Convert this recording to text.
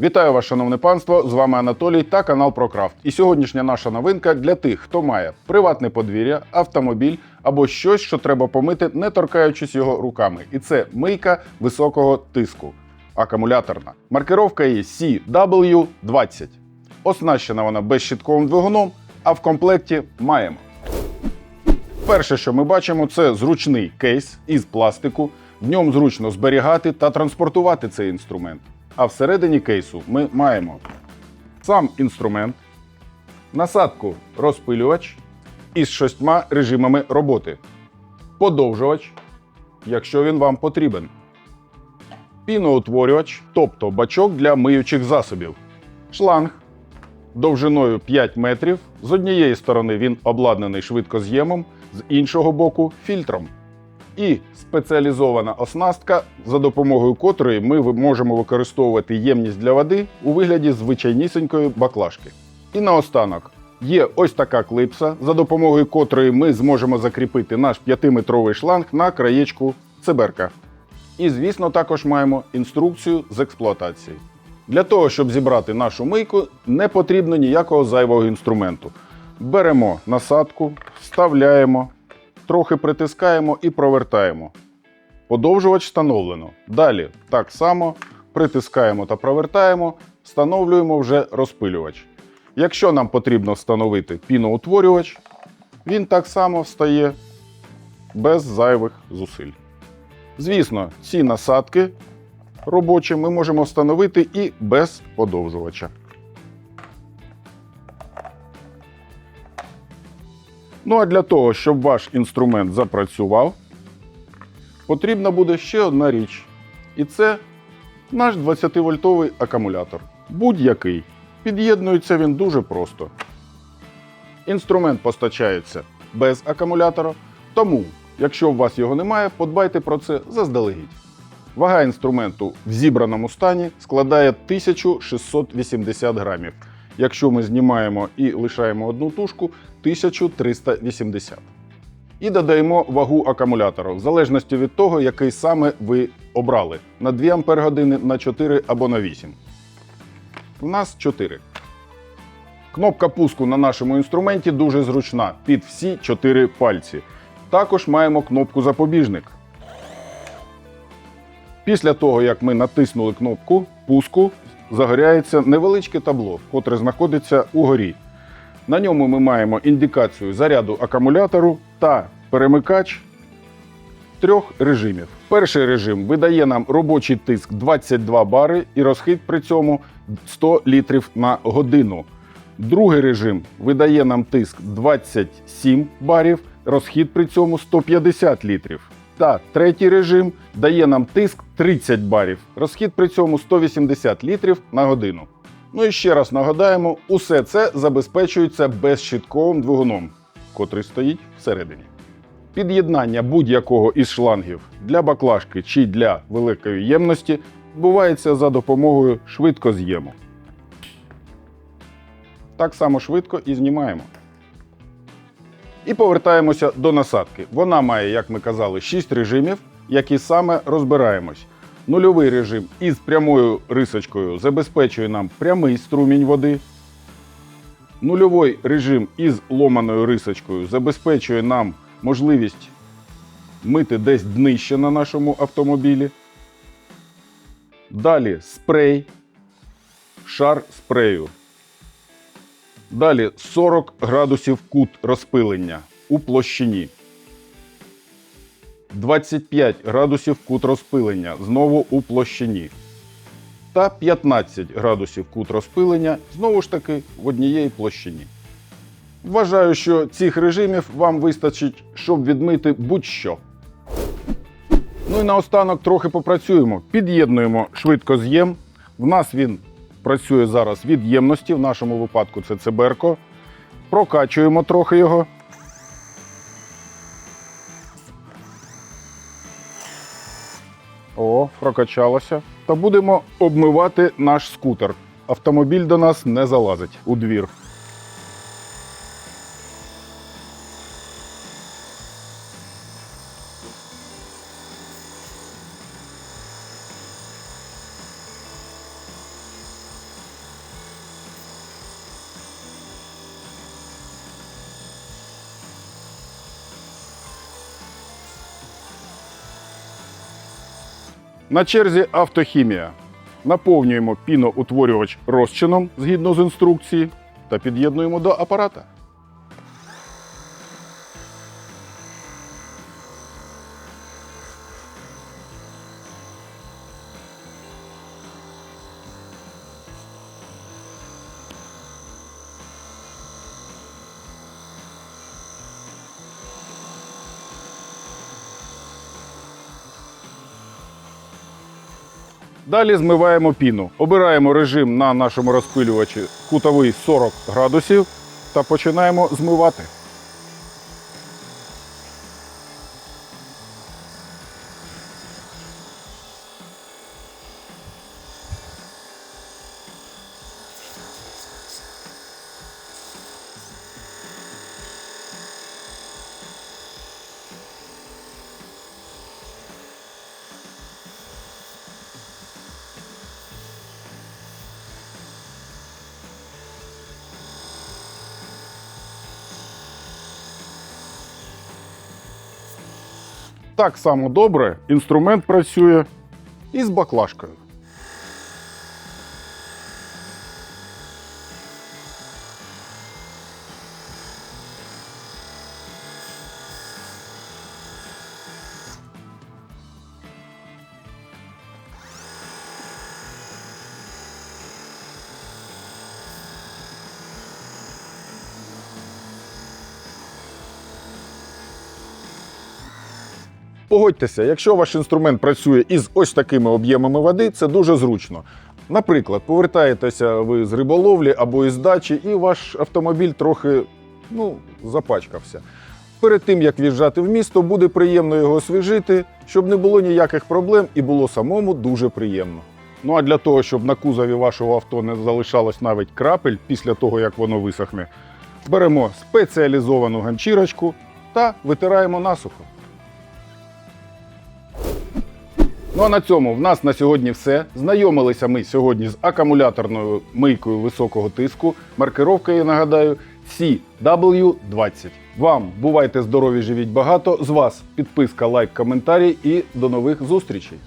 Вітаю вас, шановне панство! З вами Анатолій та канал ProCraft. І сьогоднішня наша новинка для тих, хто має приватне подвір'я, автомобіль або щось, що треба помити, не торкаючись його руками. І це мийка високого тиску, акумуляторна. Маркировка її CW20. Оснащена вона безщитковим двигуном, а в комплекті маємо. Перше, що ми бачимо, це зручний кейс із пластику. В ньому зручно зберігати та транспортувати цей інструмент. А всередині кейсу ми маємо сам інструмент, насадку розпилювач із шостьма режимами роботи, подовжувач, якщо він вам потрібен, піноутворювач, тобто бачок для миючих засобів, шланг довжиною 5 метрів. З однієї сторони він обладнаний швидкоз'ємом, з іншого боку фільтром. І спеціалізована оснастка, за допомогою котрої ми можемо використовувати ємність для води у вигляді звичайнісінької баклажки. І наостанок є ось така клипса, за допомогою котрої ми зможемо закріпити наш 5-метровий шланг на краєчку циберка. І, звісно, також маємо інструкцію з експлуатації. Для того, щоб зібрати нашу мийку, не потрібно ніякого зайвого інструменту. Беремо насадку, вставляємо, трохи притискаємо і провертаємо. Подовжувач встановлено. Далі так само притискаємо та провертаємо, встановлюємо вже розпилювач. Якщо нам потрібно встановити піноутворювач, він так само встає без зайвих зусиль. Звісно, ці насадки робочі ми можемо встановити і без подовжувача. Ну а для того, щоб ваш інструмент запрацював, потрібна буде ще одна річ. І це наш 20-вольтовий акумулятор. Будь-який. Під'єднується він дуже просто. Інструмент постачається без акумулятора, тому, якщо у вас його немає, подбайте про це заздалегідь. Вага інструменту в зібраному стані складає 1680 грамів. Якщо ми знімаємо і лишаємо одну тушку 1380. І додаємо вагу акумулятора в залежності від того, який саме ви обрали на 2 Ампер на 4 або на 8. У нас 4. Кнопка пуску на нашому інструменті дуже зручна під всі 4 пальці. Також маємо кнопку запобіжник. Після того, як ми натиснули кнопку пуску, загоряється невеличке табло, котре знаходиться угорі. На ньому ми маємо індикацію заряду акумулятору та перемикач трьох режимів. Перший режим видає нам робочий тиск 22 бари і розхід при цьому 100 літрів на годину. Другий режим видає нам тиск 27 барів, розхід при цьому 150 літрів. Та третій режим дає нам тиск 30 барів, розхід при цьому 180 літрів на годину. Ну і ще раз нагадаємо, усе це забезпечується безщитковим двигуном, котрий стоїть всередині. Під'єднання будь-якого із шлангів для баклажки чи для великої ємності відбувається за допомогою швидкоз'єму. Так само швидко і знімаємо. І повертаємося до насадки. Вона має, як ми казали, 6 режимів, які саме розбираємось. Нульовий режим із прямою рисочкою забезпечує нам прямий струмінь води. Нульовий режим із ломаною рисочкою забезпечує нам можливість мити десь днище на нашому автомобілі. Далі спрей, шар спрею. Далі 40 градусів кут розпилення у площині. 25 градусів кут розпилення знову у площині. Та 15 градусів кут розпилення знову ж таки в однієї площині. Вважаю, що цих режимів вам вистачить, щоб відмити будь-що. Ну і наостанок трохи попрацюємо. Під'єднуємо швидкоз'єм. В нас він працює зараз від ємності, в нашому випадку це циберко. Прокачуємо трохи його. О, прокачалося. Та будемо обмивати наш скутер. Автомобіль до нас не залазить у двір. На черзі автохімія. Наповнюємо піноутворювач розчином згідно з інструкції та під'єднуємо до апарата. Далі змиваємо піну. Обираємо режим на нашому розпилювачі кутовий 40 градусів та починаємо змивати. Так само добре інструмент працює і з баклажкою. Погодьтеся, якщо ваш інструмент працює із ось такими об'ємами води, це дуже зручно. Наприклад, повертаєтеся ви з риболовлі або із дачі, і ваш автомобіль трохи ну, запачкався. Перед тим як в'їжджати в місто, буде приємно його освіжити, щоб не було ніяких проблем і було самому дуже приємно. Ну а для того, щоб на кузові вашого авто не залишалось навіть крапель після того, як воно висохне, беремо спеціалізовану ганчірочку та витираємо насухо. Ну а на цьому в нас на сьогодні все. Знайомилися ми сьогодні з акумуляторною мийкою високого тиску. Маркировка, я нагадаю, CW20. Вам бувайте здорові, живіть багато. З вас підписка, лайк, коментарі і до нових зустрічей.